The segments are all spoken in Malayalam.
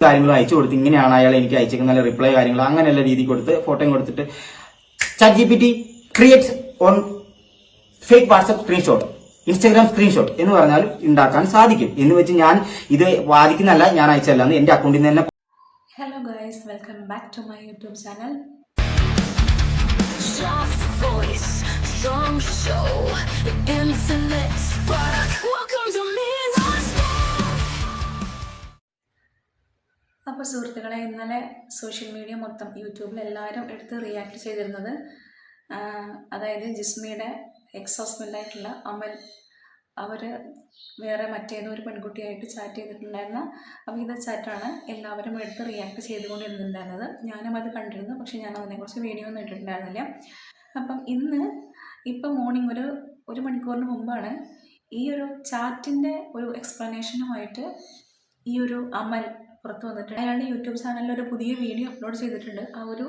കാര്യങ്ങൾ അയച്ചു കൊടുത്ത് ഇങ്ങനെയാണ് അയാൾ എനിക്ക് അയച്ചേക്കുന്ന റിപ്ലൈ കാര്യങ്ങൾ അങ്ങനെയുള്ള രീതി കൊടുത്ത് ഫോട്ടോയും കൊടുത്തിട്ട് chat G P T create on fake WhatsApp screenshot Instagram screenshot എന്ന് പറഞ്ഞാൽ ഉണ്ടാക്കാൻ സാധിക്കും. എന്ന് വെച്ച് ഞാൻ ഇത് വാദിക്കുന്നല്ല ഞാൻ അയച്ചല്ല എന്ന് എന്റെ അക്കൗണ്ടിൽ നിന്ന് തന്നെ hello guys welcome back to my YouTube channel song show, infinite spark. Welcome to Midnight അപ്പോൾ സുഹൃത്തുക്കളെ ഇന്നലെ സോഷ്യൽ മീഡിയ മൊത്തം യൂട്യൂബിൽ എല്ലാവരും എടുത്ത് റിയാക്ട് ചെയ്തിരുന്നത് അതായത് ജിസ്മിയുടെ എക്സ് ഹസ്ബൻഡായിട്ടുള്ള അമൽ. അവർ വേറെ മറ്റേതോ ഒരു പെൺകുട്ടിയായിട്ട് ചാറ്റ് ചെയ്തിട്ടുണ്ടായിരുന്ന. അപ്പോൾ ഇത് ചാറ്റാണ് എല്ലാവരും എടുത്ത് റിയാക്ട് ചെയ്തുകൊണ്ടിരുന്നുണ്ടായിരുന്നത് ഞാനും അത് കണ്ടിരുന്നു പക്ഷേ ഞാൻ അതിനെക്കുറിച്ച് വീഡിയോ ഒന്നും ഇട്ടിട്ടുണ്ടായിരുന്നില്ല. അപ്പം ഇന്ന് ഇപ്പം മോർണിംഗ് ഒരു ഒരു മണിക്കൂറിന് മുമ്പാണ് ഈ ഒരു ചാറ്റിന്റെ ഒരു എക്സ്പ്ലനേഷനുമായിട്ട് ഈ ഒരു അമൽ പുറത്തു വന്നിട്ട് അയാളുടെ യൂട്യൂബ് ചാനലിൽ ഒരു പുതിയ വീഡിയോ അപ്ലോഡ് ചെയ്തിട്ടുണ്ട്. ആ ഒരു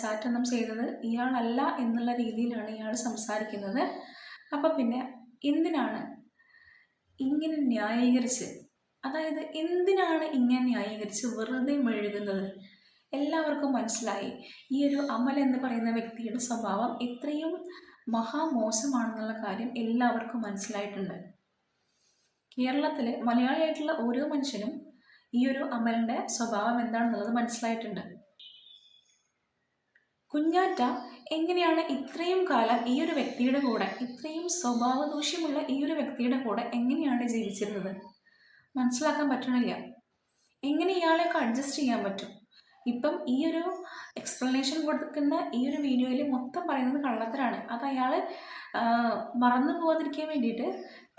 ചാറ്റ് ഒന്നും ചെയ്തത് ഇയാളല്ല എന്നുള്ള രീതിയിലാണ് ഇയാൾ സംസാരിക്കുന്നത്. അപ്പം പിന്നെ എന്തിനാണ് ഇങ്ങനെ ന്യായീകരിച്ച് അതായത് എന്തിനാണ് ഇങ്ങനെ ന്യായീകരിച്ച് വെറുതെ മെഴുകുന്നത്? എല്ലാവർക്കും മനസ്സിലായി. ഈ ഒരു അമൽ എന്ന് പറയുന്ന വ്യക്തിയുടെ സ്വഭാവം എത്രയും മഹാമോശമാണെന്നുള്ള കാര്യം എല്ലാവർക്കും മനസ്സിലായിട്ടുണ്ട്. കേരളത്തിലെ മലയാളിയായിട്ടുള്ള ഓരോ മനുഷ്യനും ഈ ഒരു അമലിന്റെ സ്വഭാവം എന്താണെന്നുള്ളത് മനസ്സിലായിട്ടുണ്ട്. കുഞ്ഞാറ്റ എങ്ങനെയാണ് ഇത്രയും കാലം ഈ ഒരു വ്യക്തിയുടെ കൂടെ ഇത്രയും സ്വഭാവ ദൂഷ്യമുള്ള ഈ ഒരു വ്യക്തിയുടെ കൂടെ എങ്ങനെയാണ് ജീവിച്ചിരുന്നത്? മനസ്സിലാക്കാൻ പറ്റണില്ല. എങ്ങനെ ഇയാളെയൊക്കെ അഡ്ജസ്റ്റ് ചെയ്യാൻ പറ്റും? ഇപ്പം ഈ ഒരു എക്സ്പ്ലനേഷൻ കൊടുക്കുന്ന ഈ ഒരു വീഡിയോയിൽ മൊത്തം പറയുന്നത് കള്ളത്തരാണ്. അത് അയാൾ മറന്നു പോവാതിരിക്കാൻ വേണ്ടിയിട്ട്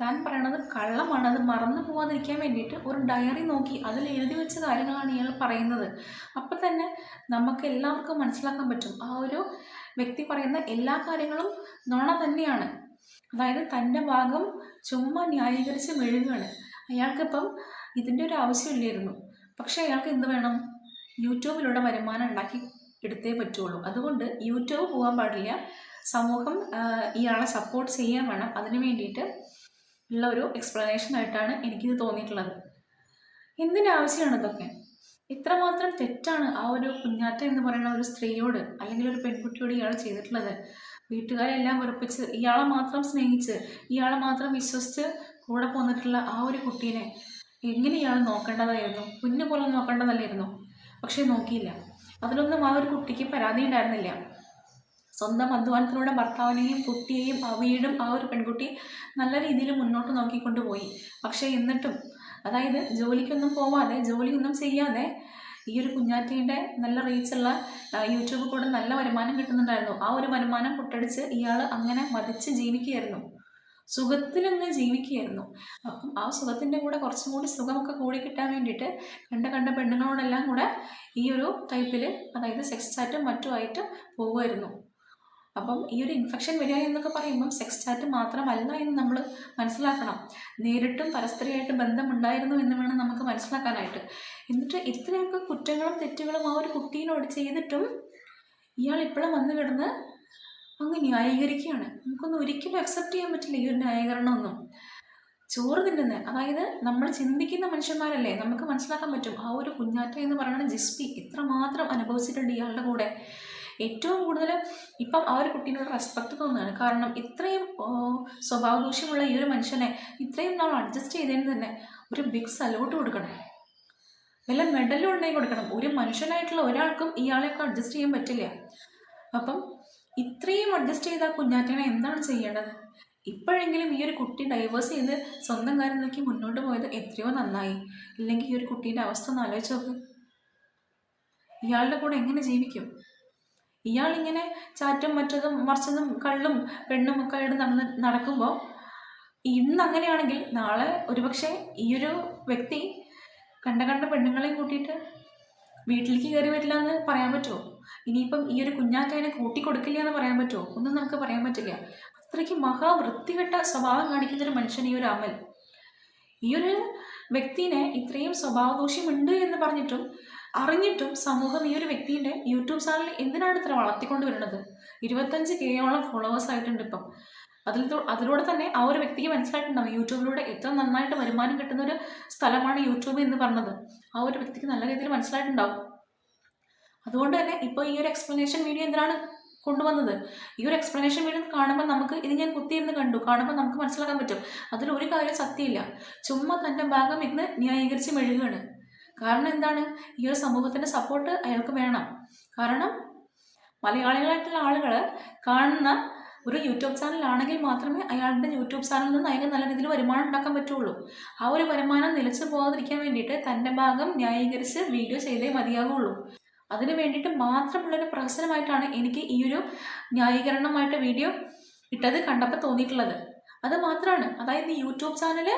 താൻ പറയണത് കള്ളമാണ്. അത് മറന്നു പോവാതിരിക്കാൻ വേണ്ടിയിട്ട് ഒരു ഡയറി നോക്കി അതിൽ എഴുതി വെച്ച കാര്യങ്ങളാണ് ഇയാൾ പറയുന്നത്. അപ്പം തന്നെ നമുക്ക് എല്ലാവർക്കും മനസ്സിലാക്കാൻ പറ്റും. ആ ഒരു വ്യക്തി പറയുന്ന എല്ലാ കാര്യങ്ങളും നുണ തന്നെയാണ്. അതായത് തന്റെ ഭാഗം ചുമ്മാ ന്യായീകരിച്ച് മെഴുകുകയാണ് അയാൾക്കിപ്പം ഇതിന്റെ ഒരു ആവശ്യമില്ലായിരുന്നു. പക്ഷേ അയാൾക്ക് എന്ത് വേണം? യൂട്യൂബിലൂടെ വരുമാനം ഉണ്ടാക്കി എടുത്തേ പറ്റുള്ളൂ. അതുകൊണ്ട് യൂട്യൂബ് പോകാൻ പാടില്ല. സമൂഹം ഇയാളെ സപ്പോർട്ട് ചെയ്യാൻ വേണം. അതിന് വേണ്ടിയിട്ട് ഉള്ള ഒരു എക്സ്പ്ലനേഷൻ ആയിട്ടാണ് എനിക്കിത് തോന്നിയിട്ടുള്ളത്. എന്തിനാവശ്യമാണ് ഇതൊക്കെ? ഇത്രമാത്രം തെറ്റാണ് ആ ഒരു കുഞ്ഞാറ്റ എന്ന് പറയുന്ന ഒരു സ്ത്രീയോട് അല്ലെങ്കിൽ ഒരു പെൺകുട്ടിയോട് ഇയാൾ ചെയ്തിട്ടുള്ളത്. വീട്ടുകാരെല്ലാം വെറുപ്പിച്ച് ഇയാളെ മാത്രം സ്നേഹിച്ച് ഇയാളെ മാത്രം വിശ്വസിച്ച് കൂടെ പോന്നിട്ടുള്ള ആ ഒരു കുട്ടീനെ എങ്ങനെ ഇയാൾ നോക്കേണ്ടതായിരുന്നു? കുഞ്ഞു പോലെ നോക്കേണ്ടതല്ലായിരുന്നു? പക്ഷേ നോക്കിയില്ല. അതിലൊന്നും ആ ഒരു കുട്ടിക്ക് പരാതി ഉണ്ടായിരുന്നില്ല. സ്വന്തം അധ്വാനത്തിലൂടെ ഭർത്താവിനെയും കുട്ടിയെയും ആ വീടും ആ ഒരു പെൺകുട്ടി നല്ല രീതിയിൽ മുന്നോട്ട് നോക്കിക്കൊണ്ടുപോയി പക്ഷേ എന്നിട്ടും അതായത് ജോലിക്കൊന്നും പോവാതെ ജോലിയൊന്നും ചെയ്യാതെ ഈ ഒരു കുഞ്ഞാറ്റയുടെ നല്ല റീച്ചുള്ള യൂട്യൂബിൽ കൂടെ നല്ല വരുമാനം കിട്ടുന്നുണ്ടായിരുന്നു. ആ ഒരു വരുമാനം പൊട്ടടിച്ച് ഇയാൾ അങ്ങനെ മതിച്ച് ജീവിക്കുകയായിരുന്നു. സുഖത്തിലങ്ങ് ജീവിക്കുകയായിരുന്നു. അപ്പം ആ സുഖത്തിന്റെ കൂടെ കുറച്ചും കൂടി സുഖമൊക്കെ കൂടി കിട്ടാൻ വേണ്ടിയിട്ട് കണ്ട കണ്ട പെണ്ണുങ്ങളോടെല്ലാം കൂടെ ഈ ഒരു ടൈപ്പിൽ അതായത് സെക്സ് ചാറ്റും മറ്റുമായിട്ട് പോകുമായിരുന്നു. അപ്പം ഈ ഒരു ഇൻഫെക്ഷൻ വരിക എന്നൊക്കെ പറയുമ്പം സെക്സ് ചാറ്റ് മാത്രമല്ല എന്ന് നമ്മൾ മനസ്സിലാക്കണം. നേരിട്ടും പരസ്പരമായിട്ട് ബന്ധമുണ്ടായിരുന്നു എന്ന് വേണം നമുക്ക് മനസ്സിലാക്കാനായിട്ട്. എന്നിട്ട് ഇത്രയൊക്കെ കുറ്റങ്ങളും തെറ്റുകളും ആ ഒരു കുട്ടീനോട് ചെയ്തിട്ടും ഇയാൾ ഇപ്പോഴും വന്നു കിടന്ന് അങ്ങ് ന്യായീകരിക്കുകയാണ്. നമുക്കൊന്നും ഒരിക്കലും അക്സെപ്റ്റ് ചെയ്യാൻ പറ്റില്ല ഈ ഒരു ന്യായീകരണമൊന്നും. ചോറ് തിന്നുന്നത് അതായത് നമ്മൾ ചിന്തിക്കുന്ന മനുഷ്യന്മാരല്ലേ നമുക്ക് മനസ്സിലാക്കാൻ പറ്റും. ആ ഒരു കുഞ്ഞാറ്റ എന്ന് പറയുന്ന ജിസ്പി ഇത്രമാത്രം അനുഭവിച്ചിട്ടുണ്ട് ഇയാളുടെ കൂടെ. ഏറ്റവും കൂടുതൽ ഇപ്പം ആ ഒരു കുട്ടീനോട് റെസ്പെക്ട് തോന്നുകയാണ്. കാരണം ഇത്രയും സ്വഭാവദൂഷ്യമുള്ള ഈ ഒരു മനുഷ്യനെ ഇത്രയും നമ്മൾ അഡ്ജസ്റ്റ് ചെയ്തതിന് തന്നെ ഒരു ബിഗ് സലൂട്ട് കൊടുക്കണം. വല്ല മെഡലും ഉണ്ടെങ്കിൽ കൊടുക്കണം. ഒരു മനുഷ്യനായിട്ടുള്ള ഒരാൾക്കും ഇയാളെയൊക്കെ അഡ്ജസ്റ്റ് ചെയ്യാൻ പറ്റില്ല. അപ്പം ഇത്രയും അഡ്ജസ്റ്റ് ചെയ്ത ആ കുഞ്ഞാറ്റനെ എന്താണ് ചെയ്യേണ്ടത്? ഇപ്പോഴെങ്കിലും ഈ ഒരു കുട്ടി ഡൈവേഴ്സ് ചെയ്ത് സ്വന്തം കാര്യം നോക്കി മുന്നോട്ട് പോയത് എത്രയോ നന്നായി. ഇല്ലെങ്കിൽ ഈ ഒരു കുട്ടീന്റെ അവസ്ഥ ഒന്ന് ആലോചിച്ച് നോക്ക്. ഇയാളുടെ കൂടെ എങ്ങനെ ജീവിക്കും? ഇയാളിങ്ങനെ ചാറ്റും മറ്റതും മറിച്ചതും കള്ളും പെണ്ണും ഒക്കെ ആയിട്ട് നടന്ന് നടക്കുമ്പോൾ ഇന്ന് അങ്ങനെയാണെങ്കിൽ നാളെ ഒരുപക്ഷെ ഈ ഒരു വ്യക്തി കണ്ട കണ്ട പെണ്ണുങ്ങളെയും കൂട്ടിയിട്ട് വീട്ടിലേക്ക് കയറി വരില്ല എന്ന് പറയാൻ പറ്റുമോ? ഇനിയിപ്പം ഈ ഒരു കുഞ്ഞാറ്റേനെ കൂട്ടിക്കൊടുക്കില്ല എന്ന് പറയാൻ പറ്റുമോ? ഒന്നും നമുക്ക് പറയാൻ പറ്റില്ല. അത്രയ്ക്ക് മഹാവൃത്തികെട്ട സ്വഭാവം കാണിക്കുന്ന ഒരു മനുഷ്യൻ ഈ ഒരു അമൽ. ഈ ഒരു വ്യക്തിനെ ഇത്രയും സ്വഭാവദോഷ്യമുണ്ട് എന്ന് പറഞ്ഞിട്ടും അറിഞ്ഞിട്ടും സമൂഹം ഈ ഒരു വ്യക്തിന്റെ യൂട്യൂബ് ചാനൽ എന്തിനാണ് ഇത്ര വളർത്തിക്കൊണ്ട് വരുന്നത്? ഇരുപത്തഞ്ച് കെയോളം ഫോളോവേഴ്സ് ആയിട്ടുണ്ട് ഇപ്പം. അതിൽ അതിലൂടെ തന്നെ ആ ഒരു വ്യക്തിക്ക് മനസ്സിലായിട്ടുണ്ടാവും. യൂട്യൂബിലൂടെ ഏറ്റവും നന്നായിട്ട് വരുമാനം കിട്ടുന്ന ഒരു സ്ഥലമാണ് യൂട്യൂബ് എന്ന് പറഞ്ഞത്. ആ ഒരു വ്യക്തിക്ക് നല്ല രീതിയിൽ മനസ്സിലായിട്ടുണ്ടാവും. അതുകൊണ്ട് തന്നെ ഇപ്പോൾ ഈ ഒരു എക്സ്പ്ലനേഷൻ വീഡിയോ എന്തിനാണ് കൊണ്ടുവന്നത്? ഈ ഒരു എക്സ്പ്ലനേഷൻ വീഡിയോ കാണുമ്പോൾ നമുക്ക് ഇത് ഞാൻ കുത്തിയിരുന്ന് കണ്ടു. കാണുമ്പോൾ നമുക്ക് മനസ്സിലാക്കാൻ പറ്റും. അതിൽ ഒരു കാര്യം സത്യമില്ല. ചുമ്മാ തന്റെ ഭാഗം ഇന്ന് ന്യായീകരിച്ച് മെഴുകുകയാണ് കാരണം എന്താണ്? ഈ ഒരു സമൂഹത്തിന്റെ സപ്പോർട്ട് അയാൾക്ക് വേണം. കാരണം മലയാളികളായിട്ടുള്ള ആളുകൾ കാണുന്ന ഒരു യൂട്യൂബ് ചാനലാണെങ്കിൽ മാത്രമേ അയാളുടെ യൂട്യൂബ് ചാനലിൽ നിന്ന് അയാൾക്ക് നല്ല രീതിയിൽ വരുമാനം ഉണ്ടാക്കാൻ പറ്റുള്ളൂ. ആ ഒരു വരുമാനം നിലച്ചു പോകാതിരിക്കാൻ വേണ്ടിയിട്ട് തന്റെ ഭാഗം ന്യായീകരിച്ച് വീഡിയോ ചെയ്തേ മതിയാകുള്ളൂ. അതിന് വേണ്ടിയിട്ട് മാത്രമുള്ളൊരു പ്രഹസനമായിട്ടാണ് എനിക്ക് ഈ ഒരു ന്യായീകരണമായിട്ട് വീഡിയോ ഇട്ടത് കണ്ടപ്പോൾ തോന്നിയിട്ടുള്ളത്. അത് മാത്രമാണ്. അതായത് യൂട്യൂബ് ചാനൽ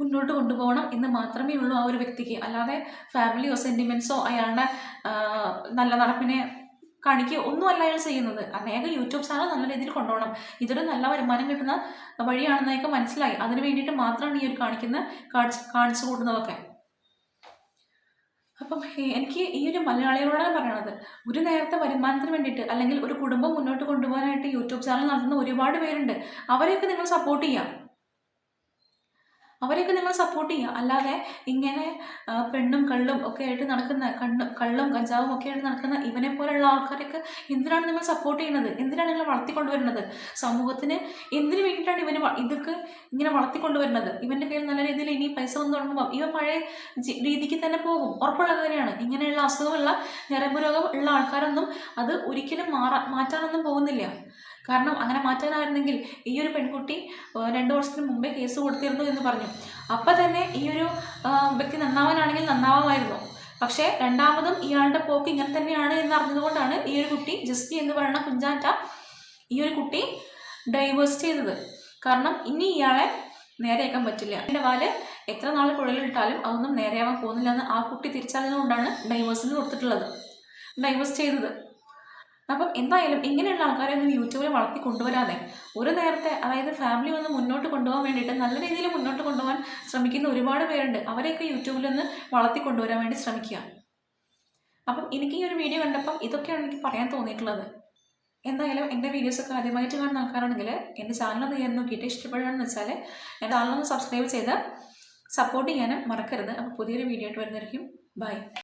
മുന്നോട്ട് കൊണ്ടുപോകണം എന്ന് മാത്രമേ ഉള്ളൂ ആ ഒരു വ്യക്തിക്ക്. അല്ലാതെ ഫാമിലിയോ സെന്റിമെന്റ്സോ അയാളുടെ നല്ല നടപ്പിനെ കാണിക്കുകയോ ഒന്നുമല്ല അയാൾ ചെയ്യുന്നത്. അനേകം യൂട്യൂബ് ചാനൽ നല്ല രീതിയിൽ കൊണ്ടുപോകണം. ഇതൊരു നല്ല വരുമാനം കിട്ടുന്ന വഴിയാണെന്നൊക്കെ മനസ്സിലായി. അതിന് വേണ്ടിയിട്ട് മാത്രമാണ് ഈ ഒരു കാണിക്കുന്ന കാണിച്ച് കാണിച്ചു കൂട്ടുന്നതൊക്കെ. അപ്പം എനിക്ക് ഈ ഒരു മലയാളികളോടാണ് പറയണത്. ഒരു നേരത്തെ വരുമാനത്തിന് വേണ്ടിയിട്ട് അല്ലെങ്കിൽ ഒരു കുടുംബം മുന്നോട്ട് കൊണ്ടുപോകാനായിട്ട് യൂട്യൂബ് ചാനൽ നടത്തുന്ന ഒരുപാട് പേരുണ്ട്. അവരെയൊക്കെ നിങ്ങൾ സപ്പോർട്ട് ചെയ്യാം. അവരെയൊക്കെ നിങ്ങൾ സപ്പോർട്ട് ചെയ്യുക. അല്ലാതെ ഇങ്ങനെ പെണ്ണും കള്ളും ഒക്കെ ആയിട്ട് നടക്കുന്ന കണ്ണും കള്ളും കഞ്ചാവും ഒക്കെ ആയിട്ട് നടക്കുന്ന ഇവനെ പോലെയുള്ള ആൾക്കാരൊക്കെ എന്തിനാണ് നിങ്ങൾ സപ്പോർട്ട് ചെയ്യുന്നത്? എന്തിനാണ് നിങ്ങൾ വളർത്തിക്കൊണ്ടുവരുന്നത്? സമൂഹത്തിന് എന്തിനു വേണ്ടിയിട്ടാണ് ഇവന് ഇതൊക്കെ ഇങ്ങനെ വളർത്തിക്കൊണ്ടുവരുന്നത്? ഇവന്റെ കയ്യിൽ നല്ല രീതിയിൽ ഇനി പൈസ വന്നു തുടങ്ങുമ്പോൾ ഇവ പഴയ രീതിക്ക് തന്നെ പോകും. ഉറപ്പുള്ള കാര്യമാണ് ഇങ്ങനെയുള്ള അസുഖമുള്ള ഞരമ്പ് രോഗം ഉള്ള ആൾക്കാരൊന്നും അത് ഒരിക്കലും മാറാ മാറ്റാനൊന്നും പോകുന്നില്ല. കാരണം അങ്ങനെ മാറ്റാനായിരുന്നെങ്കിൽ ഈ ഒരു പെൺകുട്ടി രണ്ട് വർഷത്തിന് മുമ്പേ കേസ് കൊടുത്തിരുന്നു എന്ന് പറഞ്ഞു. അപ്പം തന്നെ ഈ ഒരു വ്യക്തി നന്നാവാനാണെങ്കിൽ നന്നാവാമായിരുന്നു. പക്ഷേ രണ്ടാമതും ഇയാളുടെ പോക്ക് ഇങ്ങനെ തന്നെയാണ് എന്ന് അറിഞ്ഞതുകൊണ്ടാണ് ഈ ഒരു കുട്ടി ജസ്റ്റി എന്ന് പറയുന്ന കുഞ്ചാറ്റ ഈ ഒരു കുട്ടി ഡൈവേഴ്സ് ചെയ്തത്. കാരണം ഇനി ഇയാളെ നേരെയാക്കാൻ പറ്റില്ല. എന്റെ വാൽ എത്ര നാൾ കുഴലിട്ടാലും അതൊന്നും നേരെയാവാൻ പോകുന്നില്ല എന്ന് ആ കുട്ടി തിരിച്ചറിഞ്ഞതുകൊണ്ടാണ് ഡൈവേഴ്സിന് കൊടുത്തിട്ടുള്ളത്. ഡൈവേഴ്സ് ചെയ്തത്. അപ്പം എന്തായാലും ഇങ്ങനെയുള്ള ആൾക്കാരെ ഒന്നും യൂട്യൂബിൽ വളർത്തി കൊണ്ടുവരാതെ ഒരു നേരത്തെ അതായത് ഫാമിലി ഒന്ന് മുന്നോട്ട് കൊണ്ടുപോകാൻ വേണ്ടിയിട്ട് നല്ല രീതിയിൽ മുന്നോട്ട് കൊണ്ടുപോകാൻ ശ്രമിക്കുന്ന ഒരുപാട് പേരുണ്ട്. അവരെയൊക്കെ യൂട്യൂബിൽ ഒന്ന് വളർത്തി കൊണ്ടുവരാൻ വേണ്ടി ശ്രമിക്കുക. അപ്പം എനിക്ക് ഈ ഒരു വീഡിയോ കണ്ടപ്പം ഇതൊക്കെയാണ് എനിക്ക് പറയാൻ തോന്നിയിട്ടുള്ളത്. എന്തായാലും എന്റെ വീഡിയോസൊക്കെ ആദ്യമായിട്ട് കാണുന്ന ആൾക്കാരാണെങ്കിൽ എന്റെ ഒന്ന് കയറി നോക്കിയിട്ട് ഇഷ്ടപ്പെടുകയാണെന്ന് വെച്ചാൽ എന്റെ ചാനലൊന്ന് സബ്സ്ക്രൈബ് ചെയ്ത് സപ്പോർട്ട് ചെയ്യാനും മറക്കരുത്. അപ്പോൾ പുതിയൊരു വീഡിയോ ആയിട്ട് വരുന്നതായിരിക്കും. ബൈ